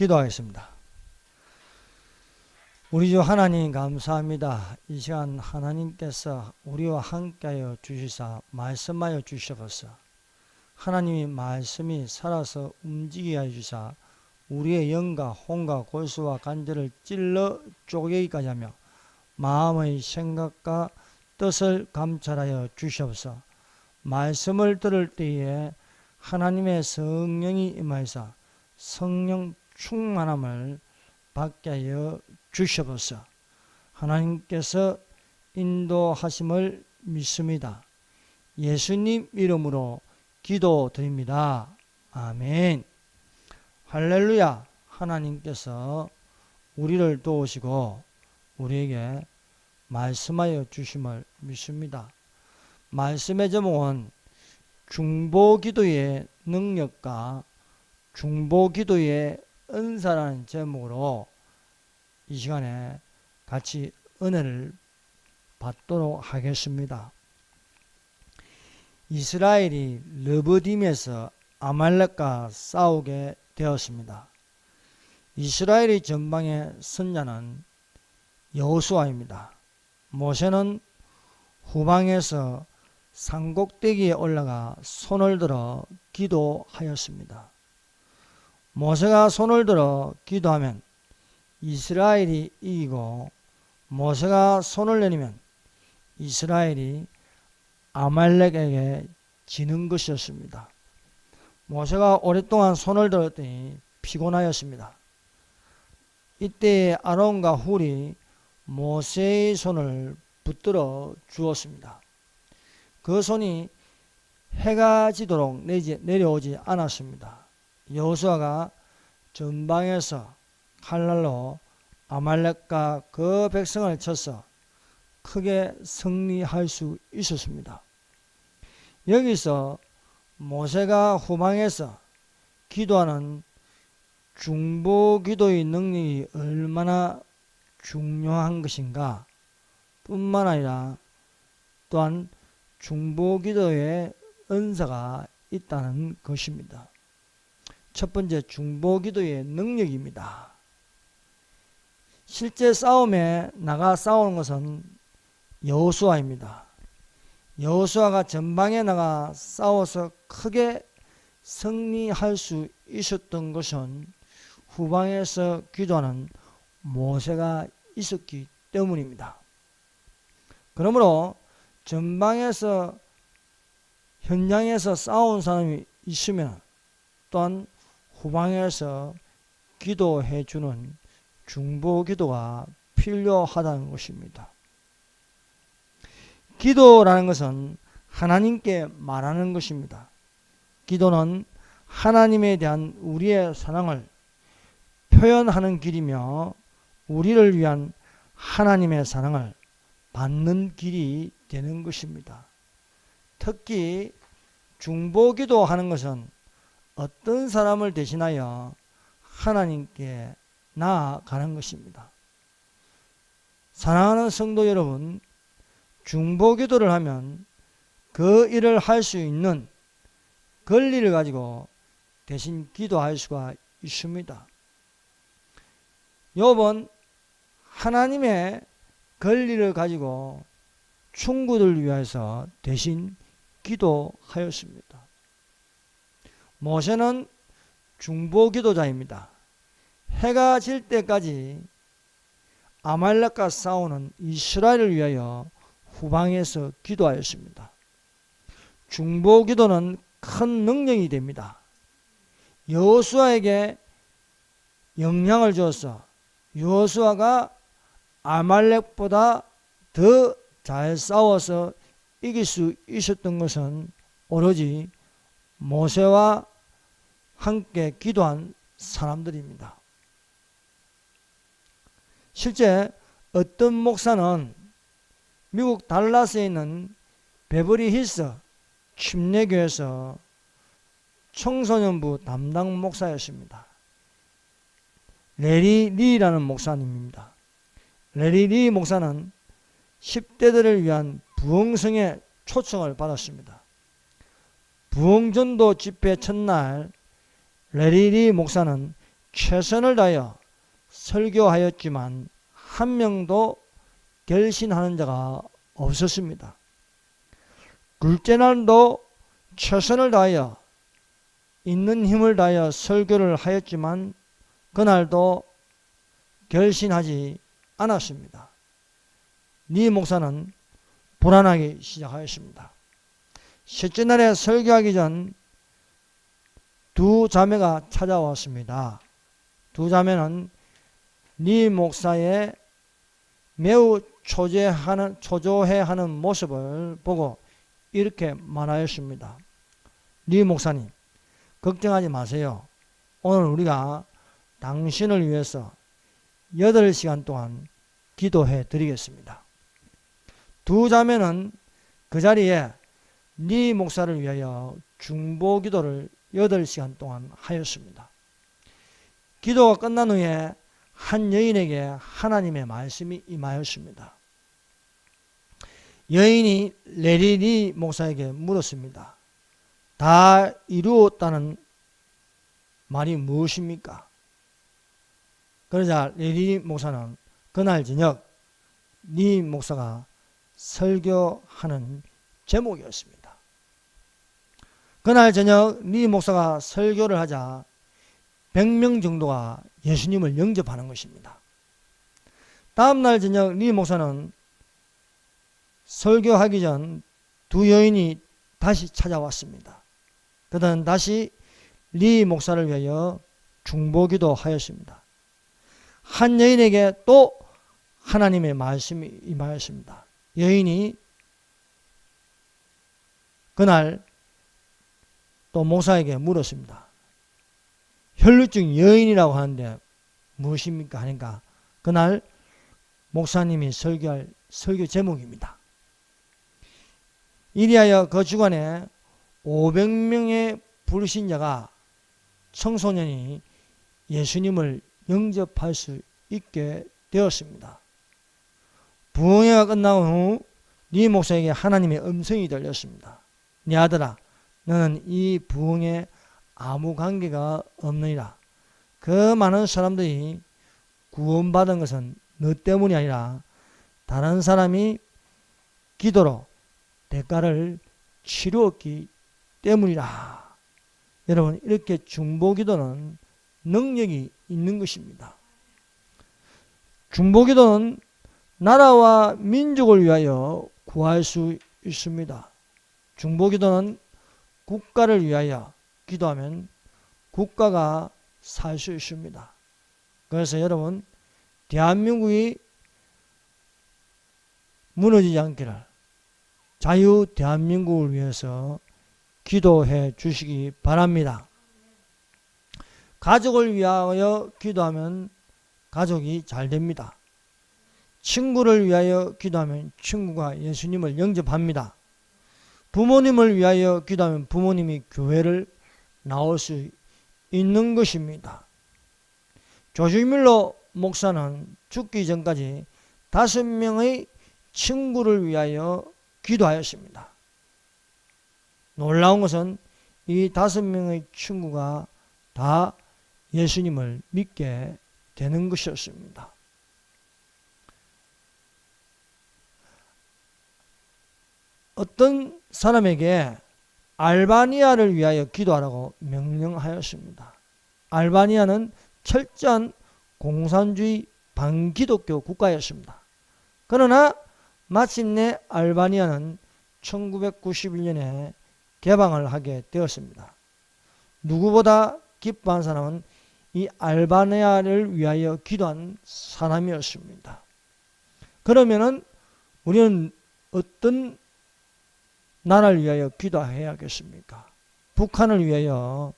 기도하겠습니다. 우리 주 하나님 감사합니다. 이 시간 하나님께서 우리와 함께하여 주시사 말씀하여 주셔서 하나님이 말씀이 살아서 움직이게 하여 주사 우리의 영과 혼과 골수와 간절을 찔러 쪼개기까지 하며 마음의 생각과 뜻을 감찰하여 주시옵소서 말씀을 들을 때에 하나님의 성령이 임하여서 성령 충만함을 받게 하여 주시옵소서 하나님께서 인도하심을 믿습니다. 예수님 이름으로 기도드립니다. 아멘. 할렐루야. 하나님께서 우리를 도우시고 우리에게 말씀하여 주심을 믿습니다. 말씀의 제목은 중보 기도의 능력과 중보 기도의 은사라는 제목으로 이 시간에 같이 은혜를 받도록 하겠습니다. 이스라엘이 르브딤에서 아말렉과 싸우게 되었습니다. 이스라엘의 전방의 선자는 여호수아입니다. 모세는 후방에서 산꼭대기에 올라가 손을 들어 기도하였습니다. 모세가 손을 들어 기도하면 이스라엘이 이기고 모세가 손을 내리면 이스라엘이 아말렉에게 지는 것이었습니다. 모세가 오랫동안 손을 들었더니 피곤하였습니다. 이때 아론과 훌이 모세의 손을 붙들어 주었습니다. 그 손이 해가 지도록 내려오지 않았습니다. 여호수아가 전방에서 칼날로 아말렉과 그 백성을 쳐서 크게 승리할 수 있었습니다. 여기서 모세가 후방에서 기도하는 중보 기도의 능력이 얼마나 중요한 것인가 뿐만 아니라 또한 중보 기도의 은사가 있다는 것입니다. 첫 번째 중보 기도의 능력입니다. 실제 싸움에 나가 싸우는 것은 여호수아입니다. 여호수아가 전방에 나가 싸워서 크게 승리할 수 있었던 것은 후방에서 기도하는 모세가 있었기 때문입니다. 그러므로 전방에서 현장에서 싸운 사람이 있으면 또한 후방에서 기도해 주는 중보 기도가 필요하다는 것입니다. 기도라는 것은 하나님께 말하는 것입니다. 기도는 하나님에 대한 우리의 사랑을 표현하는 길이며 우리를 위한 하나님의 사랑을 받는 길이 되는 것입니다. 특히 중보기도 하는 것은 어떤 사람을 대신하여 하나님께 나아가는 것입니다. 사랑하는 성도 여러분, 중보 기도를 하면 그 일을 할 수 있는 권리를 가지고 대신 기도할 수가 있습니다. 욥은 하나님의 권리를 가지고 충고를 위해서 대신 기도하였습니다. 모세는 중보 기도자입니다. 해가 질 때까지 아말렉과 싸우는 이스라엘을 위하여 후방에서 기도하였습니다. 중보 기도는 큰 능력이 됩니다. 여호수아에게 영향을 주어서 여호수아가 아말렉보다 더 잘 싸워서 이길 수 있었던 것은 오로지 모세와 함께 기도한 사람들입니다. 실제 어떤 목사는 미국 달라스에 있는 베버리 힐스 침례교에서 청소년부 담당 목사였습니다. 레리 리라는 목사님입니다. 레리 리 목사는 10대들을 위한 부흥성의 초청을 받았습니다. 부흥전도 집회 첫날 레리 리 목사는 최선을 다하여 설교하였지만 한 명도 결신하는 자가 없었습니다. 둘째 날도 최선을 다하여 있는 힘을 다하여 설교를 하였지만 그날도 결신하지 않았습니다. 니 목사는 불안하기 시작하였습니다. 셋째 날에 설교하기 전 두 자매가 찾아왔습니다. 두 자매는 니 목사의 매우 초조해하는, 초조해하는 모습을 보고 이렇게 말하였습니다. 니 목사님, 걱정하지 마세요. 오늘 우리가 당신을 위해서 8시간 동안 기도해 드리겠습니다. 두 자매는 그 자리에 니 목사를 위하여 중보 기도를 8시간 동안 하였습니다. 기도가 끝난 후에 한 여인에게 하나님의 말씀이 임하였습니다. 여인이 레리니 목사에게 물었습니다. 다 이루었다는 말이 무엇입니까? 그러자 레리니 목사는 그날 저녁 니 목사가 설교하는 제목이었습니다. 그날 저녁 니 목사가 설교를 하자 100명 정도가 예수님을 영접하는 것입니다. 다음날 저녁 니 목사는 설교하기 전 두 여인이 다시 찾아왔습니다. 그들은 다시 리 목사를 위하여 중보기도 하였습니다. 한 여인에게 또 하나님의 말씀이 임하였습니다. 여인이 그날 또 목사에게 물었습니다. 혈루증 여인이라고 하는데 무엇입니까? 하니까 그날 목사님이 설교할 설교 제목입니다. 이리하여 그 주간에 500명의 불신자가 청소년이 예수님을 영접할 수 있게 되었습니다. 부흥회가 끝나고 후네 목사에게 하나님의 음성이 들렸습니다. 네 아들아 너는 이 부흥에 아무 관계가 없느니라. 그 많은 사람들이 구원받은 것은 너 때문이 아니라 다른 사람이 기도로 대가를 치루었기 때문이라. 여러분, 이렇게 중보 기도는 능력이 있는 것입니다. 중보 기도는 나라와 민족을 위하여 구할 수 있습니다. 중보 기도는 국가를 위하여 기도하면 국가가 살 수 있습니다. 그래서 여러분, 대한민국이 무너지지 않기를 자유 대한민국을 위해서 기도해 주시기 바랍니다. 가족을 위하여 기도하면 가족이 잘 됩니다. 친구를 위하여 기도하면 친구가 예수님을 영접합니다. 부모님을 위하여 기도하면 부모님이 교회를 나올 수 있는 것입니다. 조지밀러 목사는 죽기 전까지 다섯 명의 친구를 위하여 기도하였습니다. 놀라운 것은 이 다섯 명의 친구가 다 예수님을 믿게 되는 것이었습니다. 어떤 사람에게 알바니아를 위하여 기도하라고 명령하였습니다. 알바니아는 철저한 공산주의 반기독교 국가였습니다. 그러나 마침내 알바니아는 1991년에 개방을 하게 되었습니다. 누구보다 기뻐한 사람은 이 알바니아를 위하여 기도한 사람이었습니다. 그러면은 우리는 어떤 나라를 위하여 기도해야겠습니까? 북한을 위하여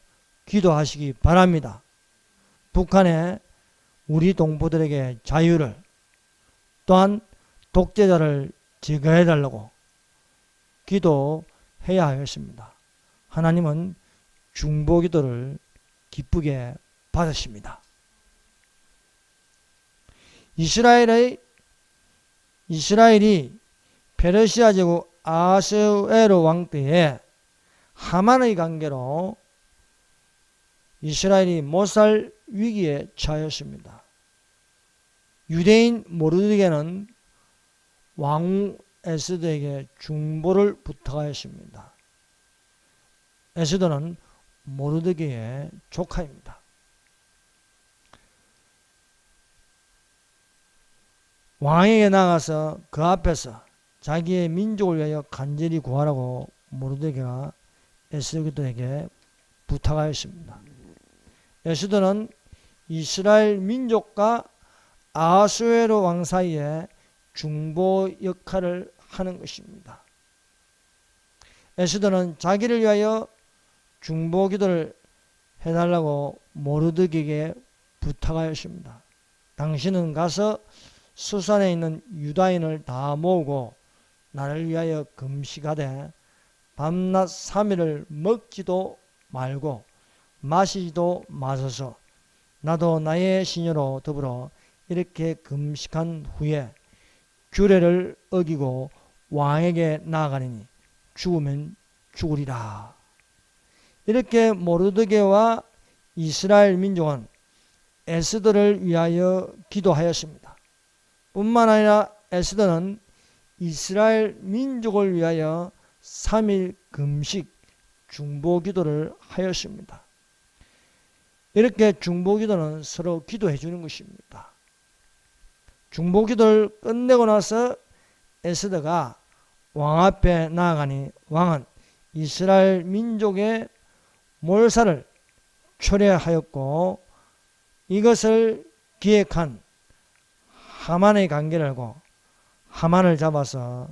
기도하시기 바랍니다. 북한에 우리 동포들에게 자유를 또한 독재자를 제거해 달라고 기도해야 하겠습니다. 하나님은 중보 기도를 기쁘게 받으십니다. 이스라엘의 이스라엘이 페르시아 제국 아스에로 왕 때에 하만의 관계로 이스라엘이 못살 위기에 처하였습니다. 유대인 모르드게는 왕 에스더에게 중보를 부탁하였습니다. 에스더는 모르드게의 조카입니다. 왕에게 나가서 그 앞에서 자기의 민족을 위하여 간절히 구하라고 모르드게가 에스더에게 부탁하였습니다. 에스더는 이스라엘 민족과 아수에로 왕 사이에 중보 역할을 하는 것입니다. 에스더는 자기를 위하여 중보 기도를 해달라고 모르드게에게 부탁하였습니다. 당신은 가서 수산에 있는 유다인을 다 모으고 나를 위하여 금식하되 밤낮 3일을 먹지도 말고 마시지도 마소서 나도 나의 시녀로 더불어 이렇게 금식한 후에 규례를 어기고 왕에게 나아가니 죽으면 죽으리라. 이렇게 모르드게와 이스라엘 민족은 에스더를 위하여 기도하였습니다. 뿐만 아니라 에스더는 이스라엘 민족을 위하여 3일 금식 중보 기도를 하였습니다. 이렇게 중보 기도는 서로 기도해 주는 것입니다. 중보 기도를 끝내고 나서 에스더가 왕 앞에 나아가니 왕은 이스라엘 민족의 몰사를 초래하였고 이것을 기획한 하만의 관계를 알고 하만을 잡아서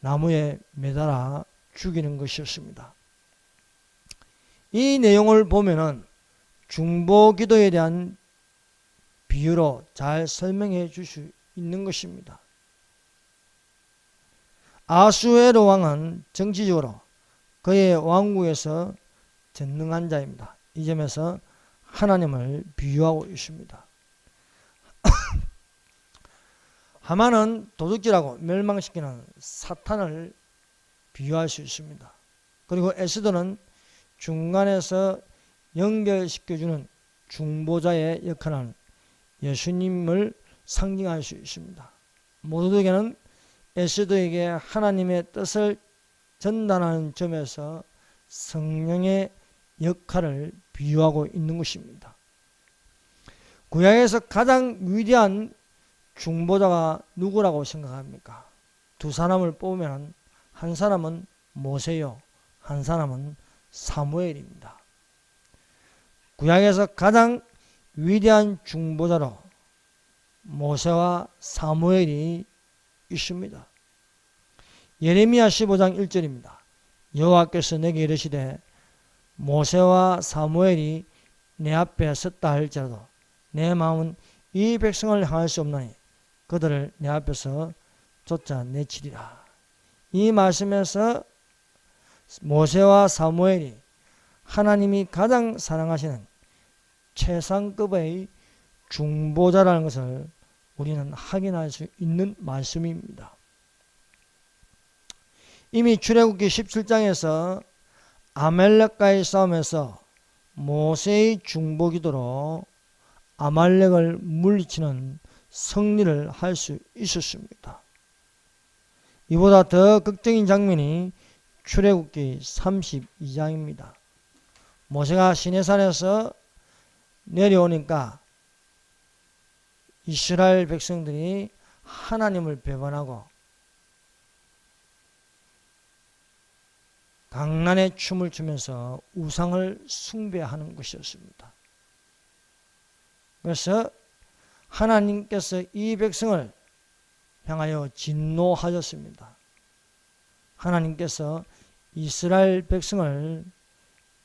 나무에 매달아 죽이는 것이었습니다. 이 내용을 보면은 중보 기도에 대한 비유로 잘 설명해 줄 수 있는 것입니다. 아수에로 왕은 정치적으로 그의 왕국에서 전능한 자입니다. 이 점에서 하나님을 비유하고 있습니다. 하만은 도둑질하고 멸망시키는 사탄을 비유할 수 있습니다. 그리고 에스더는 중간에서 연결시켜주는 중보자의 역할을 예수님을 상징할 수 있습니다. 모두에게는 에스더에게 하나님의 뜻을 전달하는 점에서 성령의 역할을 비유하고 있는 것입니다. 구약에서 가장 위대한 중보자가 누구라고 생각합니까? 두 사람을 뽑으면 한 사람은 모세요, 한 사람은 사무엘입니다. 구약에서 가장 위대한 중보자로 모세와 사무엘이 있습니다. 예레미야 15장 1절입니다. 여호와께서 내게 이르시되 모세와 사무엘이 내 앞에 섰다 할지라도 내 마음은 이 백성을 향할 수 없나니 그들을 내 앞에서 쫓아내치리라. 이 말씀에서 모세와 사무엘이 하나님이 가장 사랑하시는 최상급의 중보자라는 것을 우리는 확인할 수 있는 말씀입니다. 이미 출애굽기 17장에서 아말렉과의 싸움에서 모세의 중보기도로 아말렉을 물리치는 승리를 할 수 있었습니다. 이보다 더 극적인 장면이 출애굽기 32장입니다. 모세가 시내산에서 내려오니까 이스라엘 백성들이 하나님을 배반하고 강난의 춤을 추면서 우상을 숭배하는 것이었습니다. 그래서 하나님께서 이 백성을 향하여 진노하셨습니다. 하나님께서 이스라엘 백성을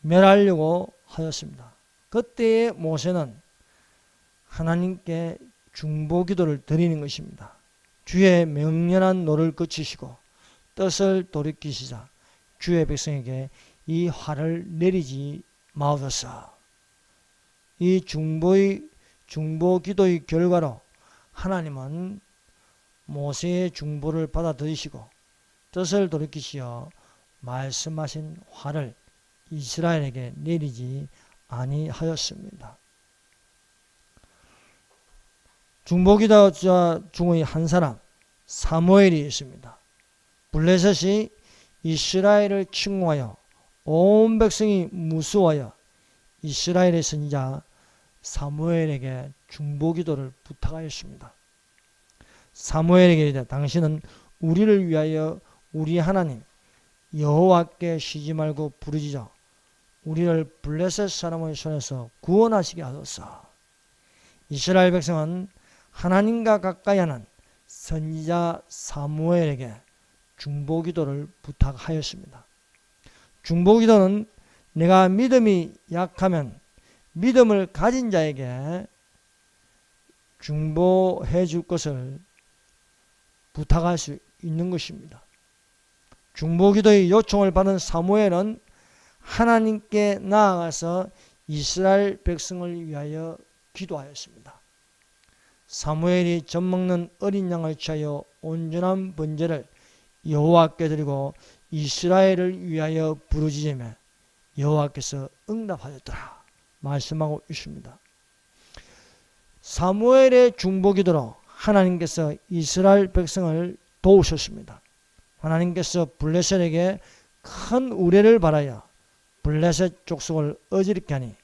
멸하려고 하였습니다. 그때의 모세는 하나님께 중보 기도를 드리는 것입니다. 주의 명령한 노를 거치시고 뜻을 돌이키시자 주의 백성에게 이 화를 내리지 마옵소서. 이 중보의 중보 기도의 결과로 하나님은 모세의 중보를 받아들이시고 뜻을 돌이키시어 말씀하신 화를 이스라엘에게 내리지 아니하였습니다. 중보기도자 중의 한 사람 사무엘이 있습니다. 블레셋이 이스라엘을 침공하여 온 백성이 무수하여 이스라엘의 선지자 사무엘에게 중보기도를 부탁하였습니다. 사무엘에게 이르되 당신은 우리를 위하여 우리 하나님 여호와께 쉬지 말고 부르짖어 우리를 블레셋 사람의 손에서 구원하시게 하소서. 이스라엘 백성은 하나님과 가까이 하는 선지자 사무엘에게 중보기도를 부탁하였습니다. 중보기도는 내가 믿음이 약하면 믿음을 가진 자에게 중보해 줄 것을 부탁할 수 있는 것입니다. 중보기도의 요청을 받은 사무엘은 하나님께 나아가서 이스라엘 백성을 위하여 기도하였습니다. 사무엘이 젖먹는 어린 양을 취하여 온전한 번제를 여호와께 드리고 이스라엘을 위하여 부르짖으며 여호와께서 응답하였더라 말씀하고 있습니다. 사무엘의 중보기도로 하나님께서 이스라엘 백성을 도우셨습니다. 하나님께서 블레셋에게 큰 우레를 바라여 블레셋 족속을 어지럽게 하니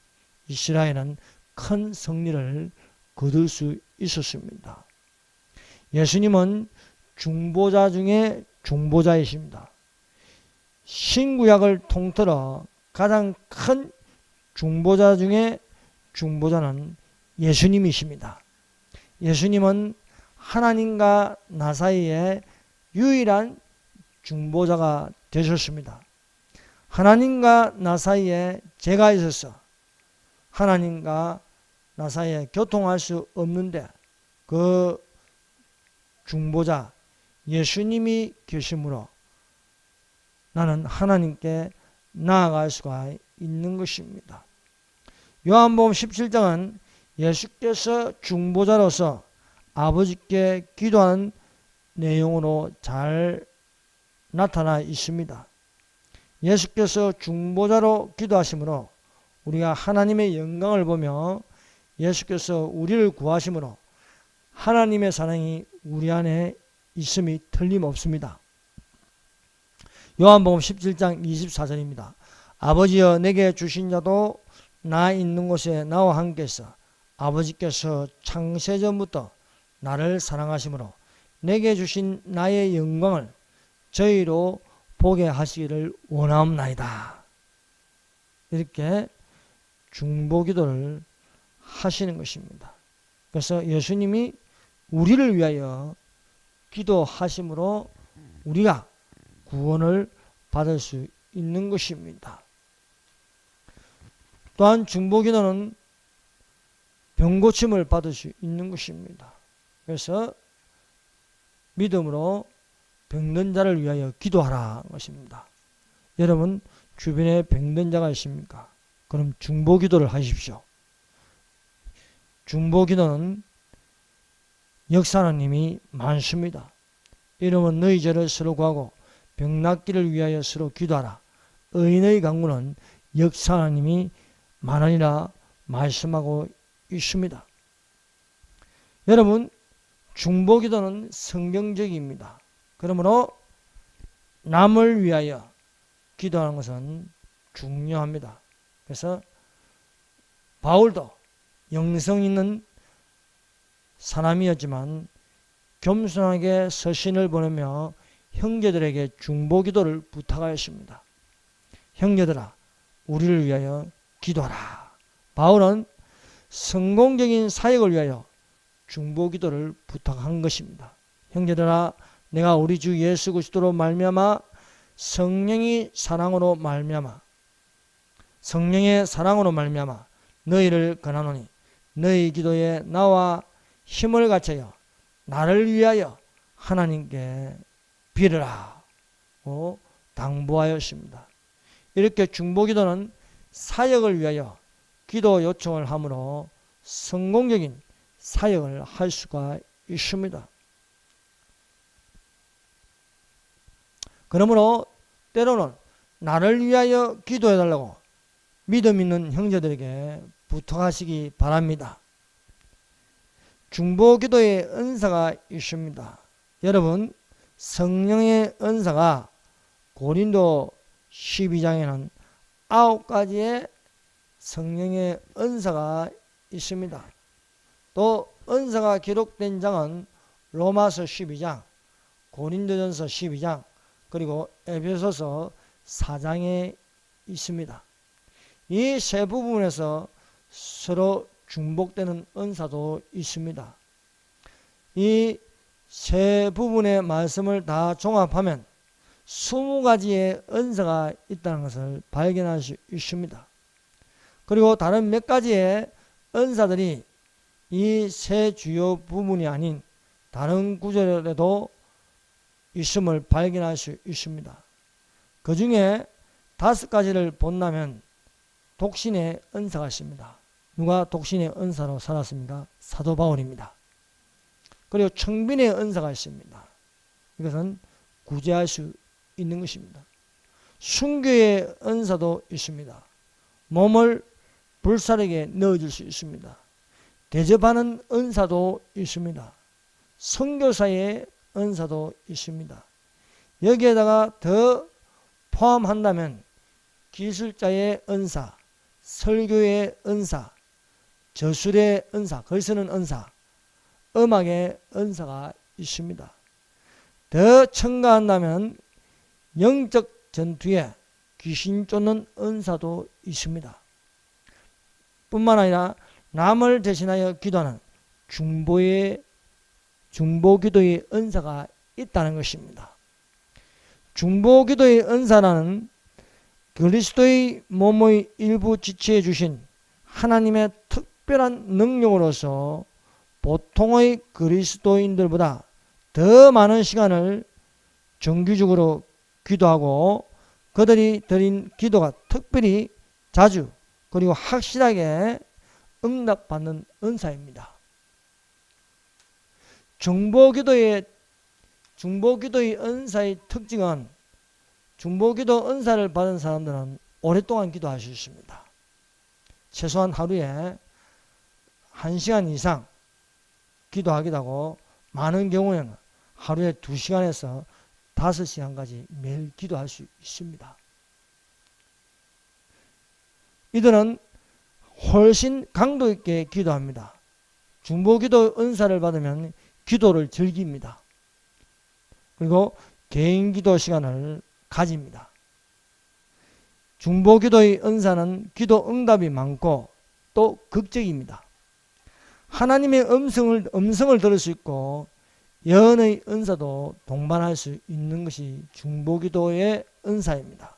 이스라엘은 큰 승리를 거둘 수 있었습니다. 예수님은 중보자 중에 중보자이십니다. 신구약을 통틀어 가장 큰 중보자 중에 중보자는 예수님이십니다. 예수님은 하나님과 나 사이에 유일한 중보자가 되셨습니다. 하나님과 나 사이에 제가 있어서 하나님과 나 사이에 교통할 수 없는데 그 중보자 예수님이 계심으로 나는 하나님께 나아갈 수가 있는 것입니다. 요한복음 17장은 예수께서 중보자로서 아버지께 기도하는 내용으로 잘 나타나 있습니다. 예수께서 중보자로 기도하심으로 우리가 하나님의 영광을 보며 예수께서 우리를 구하심으로 하나님의 사랑이 우리 안에 있음이 틀림없습니다. 요한복음 17장 24절입니다. 아버지여 내게 주신 자도 나 있는 곳에 나와 함께 있어 아버지께서 창세전부터 나를 사랑하심으로 내게 주신 나의 영광을 저희로 보게 하시기를 원하옵나이다. 이렇게 중보기도를 하시는 것입니다. 그래서 예수님이 우리를 위하여 기도하심으로 우리가 구원을 받을 수 있는 것입니다. 또한 중보기도는 병고침을 받을 수 있는 것입니다. 그래서 믿음으로 병든 자를 위하여 기도하라 것입니다. 여러분 주변에 병든 자가 있습니까? 그럼 중보 기도를 하십시오. 중보 기도는 역사하는 힘이 많습니다. 이름은 너희 죄를 서로 구하고 병 낫기를 위하여 서로 기도하라. 의인의 강구는 역사하는 힘이 많으니라 말씀하고 있습니다. 여러분 중보기도는 성경적입니다. 그러므로 남을 위하여 기도하는 것은 중요합니다. 그래서 바울도 영성 있는 사람이었지만 겸손하게 서신을 보내며 형제들에게 중보 기도를 부탁하였습니다. 형제들아, 우리를 위하여 기도하라. 바울은 성공적인 사역을 위하여 중보 기도를 부탁한 것입니다. 형제들아, 내가 우리 주 예수 그리스도로 말미암아 성령이 사랑으로 말미암아 성령의 사랑으로 말미암아 너희를 권하노니 너희 기도에 나와 힘을 갖춰여 나를 위하여 하나님께 빌으라 고 당부하였습니다. 이렇게 중보기도는 사역을 위하여 기도 요청을 하므로 성공적인 사역을 할 수가 있습니다. 그러므로 때로는 나를 위하여 기도해 달라고 믿음 있는 형제들에게 부탁하시기 바랍니다. 중보 기도의 은사가 있습니다. 여러분 성령의 은사가 고린도 12장에는 아홉 가지의 성령의 은사가 있습니다. 또 은사가 기록된 장은 로마서 12장, 고린도전서 12장, 그리고 에베소서 4장에 있습니다. 이 세 부분에서 서로 중복되는 은사도 있습니다. 이 세 부분의 말씀을 다 종합하면 20가지의 은사가 있다는 것을 발견할 수 있습니다. 그리고 다른 몇 가지의 은사들이 이 세 주요 부분이 아닌 다른 구절에도 있음을 발견할 수 있습니다. 그 중에 다섯 가지를 본다면 독신의 은사가 있습니다. 누가 독신의 은사로 살았습니까? 사도 바울입니다. 그리고 청빈의 은사가 있습니다. 이것은 구제할 수 있는 것입니다. 순교의 은사도 있습니다. 몸을 불사르게 넣어줄 수 있습니다. 대접하는 은사도 있습니다. 선교사의 은사도 있습니다. 여기에다가 더 포함한다면 기술자의 은사, 설교의 은사, 저술의 은사, 글 쓰는 은사, 음악의 은사가 있습니다. 더 첨가한다면 영적 전투에 귀신 쫓는 은사도 있습니다. 뿐만 아니라 남을 대신하여 기도하는 중보의 중보 기도의 은사가 있다는 것입니다. 중보 기도의 은사라는 그리스도의 몸의 일부 지체해 주신 하나님의 특별한 능력으로서 보통의 그리스도인들보다 더 많은 시간을 정기적으로 기도하고 그들이 드린 기도가 특별히 자주 그리고 확실하게 응답받는 은사입니다. 중보기도의 중보기도의 은사의 특징은 중보기도 은사를 받은 사람들은 오랫동안 기도할 수 있습니다. 최소한 하루에 1시간 이상 기도하기도 하고 많은 경우에는 하루에 2시간에서 5시간까지 매일 기도할 수 있습니다. 이들은 훨씬 강도 있게 기도합니다. 중보기도 은사를 받으면 기도를 즐깁니다. 그리고 개인 기도 시간을 가집니다. 중보기도의 은사는 기도 응답이 많고 또 극적입니다. 하나님의 음성을 음성을 들을 수 있고 예언의 은사도 동반할 수 있는 것이 중보기도의 은사입니다.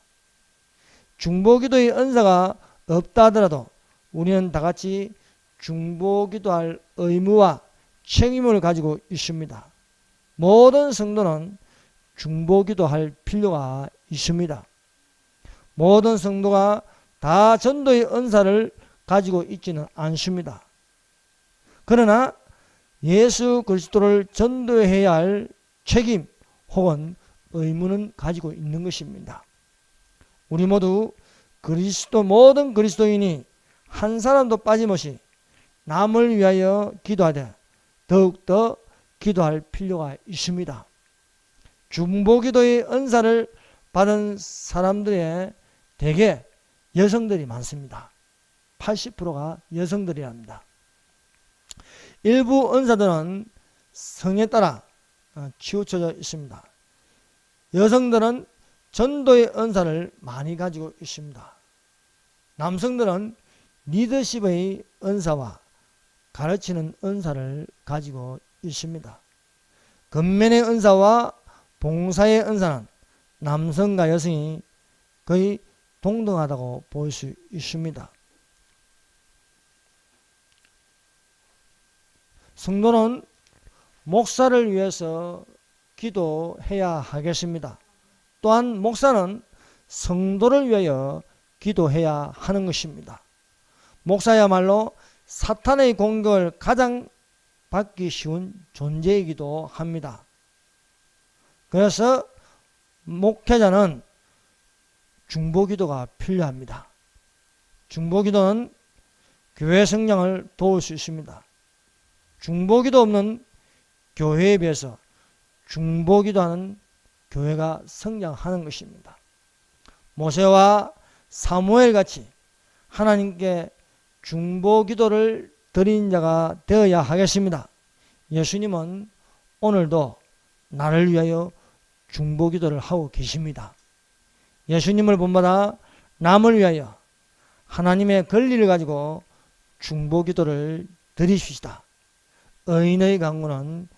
중보기도의 은사가 없다 하더라도 우리는 다 같이 중보기도할 의무와 책임을 가지고 있습니다. 모든 성도는 중보기도할 필요가 있습니다. 모든 성도가 다 전도의 은사를 가지고 있지는 않습니다. 그러나 예수 그리스도를 전도해야 할 책임 혹은 의무는 가지고 있는 것입니다. 우리 모두 그리스도 모든 그리스도인이 한 사람도 빠짐없이 남을 위하여 기도하되 더욱더 기도할 필요가 있습니다. 중보기도의 은사를 받은 사람들의 대개 여성들이 많습니다. 80%가 여성들이랍니다. 일부 은사들은 성에 따라 어, 치우쳐져 있습니다. 여성들은 전도의 은사를 많이 가지고 있습니다. 남성들은 리더십의 은사와 가르치는 은사를 가지고 있습니다. 근면의 은사와 봉사의 은사는 남성과 여성이 거의 동등하다고 볼 수 있습니다. 성도는 목사를 위해서 기도해야 하겠습니다. 또한 목사는 성도를 위하여 기도해야 하는 것입니다. 목사야말로 사탄의 공격을 가장 받기 쉬운 존재이기도 합니다. 그래서 목회자는 중보기도가 필요합니다. 중보기도는 교회 성장을 도울 수 있습니다. 중보기도 없는 교회에 비해서 중보기도 하는 교회가 성장하는 것입니다. 모세와 사무엘 같이 하나님께 중보 기도를 드린 자가 되어야 하겠습니다. 예수님은 오늘도 나를 위하여 중보 기도를 하고 계십니다. 예수님을 본받아 남을 위하여 하나님의 권리를 가지고 중보 기도를 드리시다. 의인의 강구는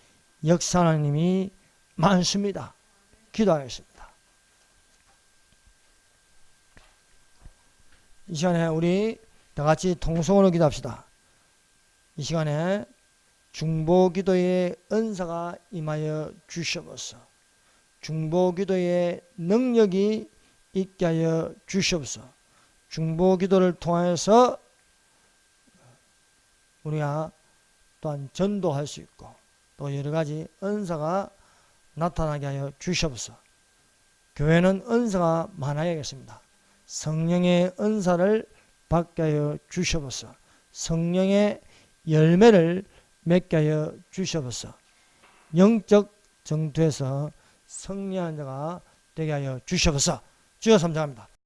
역사 하나님이 많습니다. 기도하겠습니다. 이 시간에 우리 다 같이 통성으로 기도합시다. 이 시간에 중보 기도의 은사가 임하여 주시옵소서. 중보 기도의 능력이 있게 하여 주시옵소서. 중보 기도를 통해서 우리가 또한 전도할 수 있고 또 여러 가지 은사가 나타나게 하여 주시옵소서. 교회는 은사가 많아야겠습니다. 성령의 은사를 받게 하여 주시옵소서. 성령의 열매를 맺게 하여 주시옵소서. 영적 정투에서 승리한 자가 되게 하여 주시옵소서. 주여 삼장합니다.